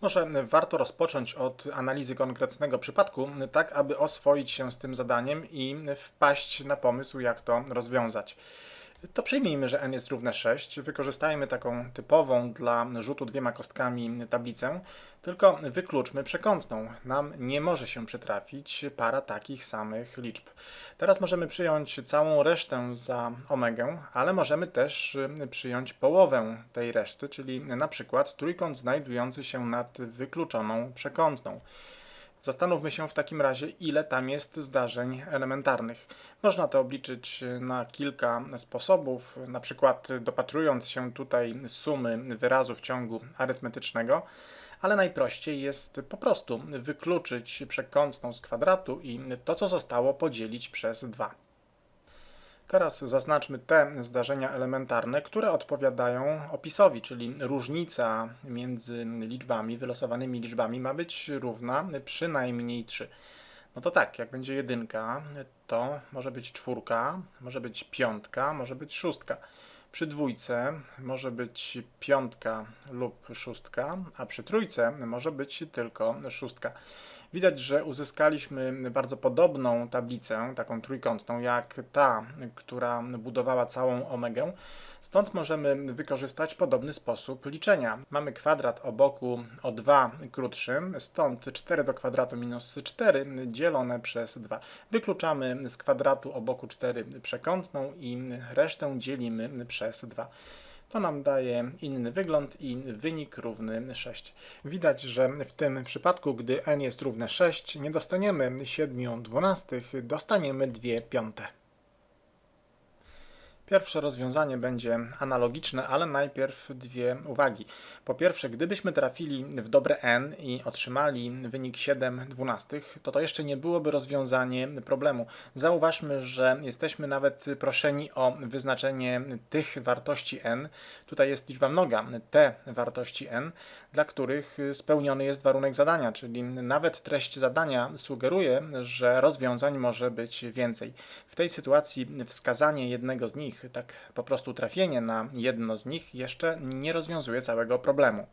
Może warto rozpocząć od analizy konkretnego przypadku, tak aby oswoić się z tym zadaniem i wpaść na pomysł, jak to rozwiązać. To przyjmijmy, że n jest równe 6. Wykorzystajmy taką typową dla rzutu dwiema kostkami tablicę, tylko wykluczmy przekątną. Nam nie może się przytrafić para takich samych liczb. Teraz możemy przyjąć całą resztę za omegę, ale możemy też y, przyjąć połowę tej reszty, czyli na przykład trójkąt znajdujący się nad wykluczoną przekątną. Zastanówmy się w takim razie, ile tam jest zdarzeń elementarnych. Można to obliczyć na kilka sposobów, na przykład dopatrując się tutaj sumy wyrazów ciągu arytmetycznego, ale najprościej jest po prostu wykluczyć przekątną z kwadratu i to, co zostało, podzielić przez 2. Teraz zaznaczmy te zdarzenia elementarne, które odpowiadają opisowi, czyli różnica między liczbami, wylosowanymi liczbami ma być równa przynajmniej 3. No to tak, jak będzie jedynka, to może być czwórka, może być piątka, może być szóstka. Przy dwójce może być piątka lub szóstka, a przy trójce może być tylko szóstka. Widać, że uzyskaliśmy bardzo podobną tablicę, taką trójkątną, jak ta, która budowała całą omegę. Stąd możemy wykorzystać podobny sposób liczenia. Mamy kwadrat o boku o 2 krótszym, stąd 4 do kwadratu minus 4 dzielone przez 2. Wykluczamy z kwadratu o boku 4 przekątną i resztę dzielimy przez 2. To nam daje inny wygląd i wynik równy 6. Widać, że w tym przypadku, gdy n jest równe 6, nie dostaniemy 7 dwunastych, dostaniemy 2 piąte. Pierwsze rozwiązanie będzie analogiczne, ale najpierw dwie uwagi. Po pierwsze, gdybyśmy trafili w dobre n i otrzymali wynik 7 dwunastych, to to jeszcze nie byłoby rozwiązanie problemu. Zauważmy, że jesteśmy nawet proszeni o wyznaczenie tych wartości n. Tutaj jest liczba mnoga, te wartości n, dla których spełniony jest warunek zadania, czyli nawet treść zadania sugeruje, że rozwiązań może być więcej. W tej sytuacji wskazanie jednego z nich tak po prostu trafienie na jedno z nich jeszcze nie rozwiązuje całego problemu.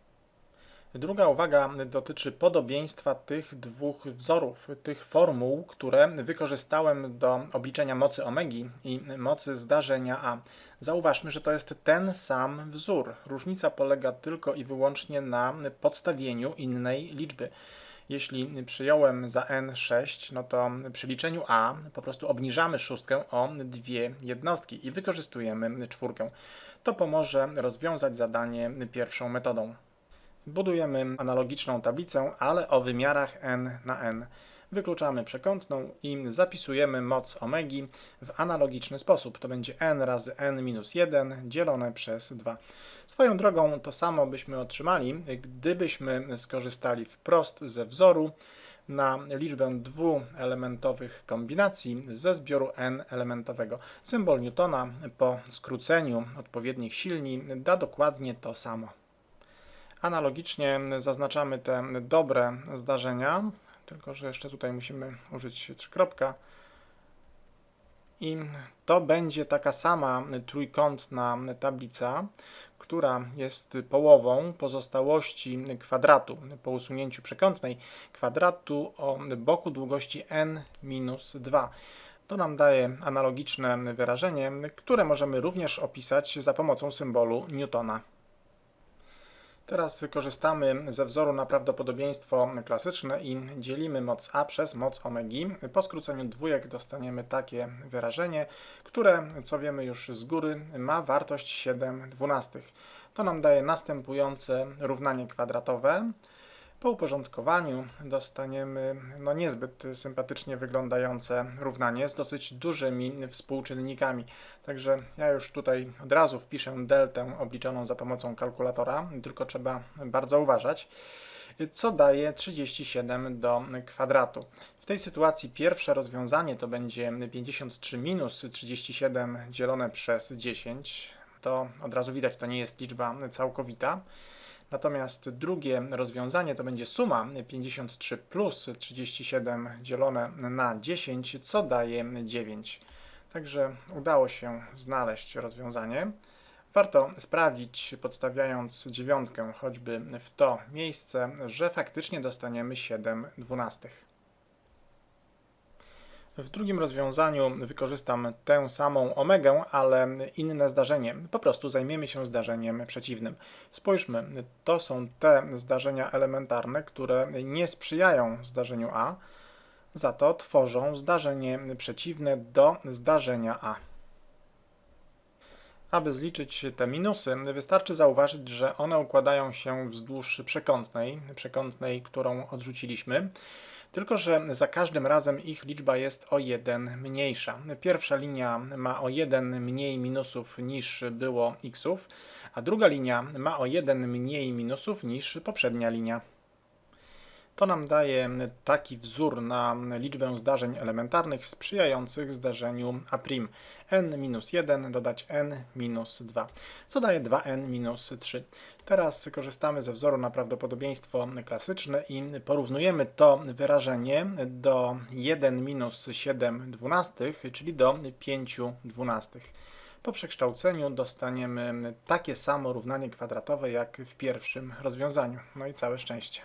Druga uwaga dotyczy podobieństwa tych dwóch wzorów, tych formuł, które wykorzystałem do obliczenia mocy omegi i mocy zdarzenia A. Zauważmy, że to jest ten sam wzór. Różnica polega tylko i wyłącznie na podstawieniu innej liczby. Jeśli przyjąłem za n 6, no to przy liczeniu a po prostu obniżamy szóstkę o dwie jednostki i wykorzystujemy czwórkę. To pomoże rozwiązać zadanie pierwszą metodą. Budujemy analogiczną tablicę, ale o wymiarach n na n. Wykluczamy przekątną i zapisujemy moc omegi w analogiczny sposób. To będzie n razy n minus 1 dzielone przez 2. Swoją drogą to samo byśmy otrzymali, gdybyśmy skorzystali wprost ze wzoru na liczbę dwuelementowych kombinacji ze zbioru n-elementowego. Symbol Newtona po skróceniu odpowiednich silni da dokładnie to samo. Analogicznie zaznaczamy te dobre zdarzenia, tylko że jeszcze tutaj musimy użyć trzykropka. I to będzie taka sama trójkątna tablica, która jest połową pozostałości kwadratu po usunięciu przekątnej kwadratu o boku długości n minus 2. To nam daje analogiczne wyrażenie, które możemy również opisać za pomocą symbolu Newtona. Teraz korzystamy ze wzoru na prawdopodobieństwo klasyczne i dzielimy moc a przez moc omegi. Po skróceniu dwójek dostaniemy takie wyrażenie, które, co wiemy już z góry, ma wartość 7 dwunastych. To nam daje następujące równanie kwadratowe. Po uporządkowaniu dostaniemy no niezbyt sympatycznie wyglądające równanie z dosyć dużymi współczynnikami. Także ja już tutaj od razu wpiszę deltę obliczoną za pomocą kalkulatora, tylko trzeba bardzo uważać co daje 37 do kwadratu. W tej sytuacji pierwsze rozwiązanie to będzie 53 minus 37 dzielone przez 10. To od razu widać, to nie jest liczba całkowita. Natomiast drugie rozwiązanie to będzie suma 53 plus 37 dzielone na 10, co daje 9. Także udało się znaleźć rozwiązanie. Warto sprawdzić, podstawiając dziewiątkę choćby w to miejsce, że faktycznie dostaniemy 7 dwunastych. W drugim rozwiązaniu wykorzystam tę samą omegę, ale inne zdarzenie. Po prostu zajmiemy się zdarzeniem przeciwnym. Spójrzmy, to są te zdarzenia elementarne, które nie sprzyjają zdarzeniu A, za to tworzą zdarzenie przeciwne do zdarzenia A. Aby zliczyć te minusy, wystarczy zauważyć, że one układają się wzdłuż przekątnej, przekątnej, którą odrzuciliśmy. Tylko, że za każdym razem ich liczba jest o 1 mniejsza. Pierwsza linia ma o 1 mniej minusów niż było xów, a druga linia ma o 1 mniej minusów niż poprzednia linia. To nam daje taki wzór na liczbę zdarzeń elementarnych sprzyjających zdarzeniu A'. n-1 dodać n-2, co daje 2n-3. Teraz korzystamy ze wzoru na prawdopodobieństwo klasyczne i porównujemy to wyrażenie do 1 minus 7 dwunastych, czyli do 5 dwunastych. Po przekształceniu dostaniemy takie samo równanie kwadratowe jak w pierwszym rozwiązaniu. No i całe szczęście.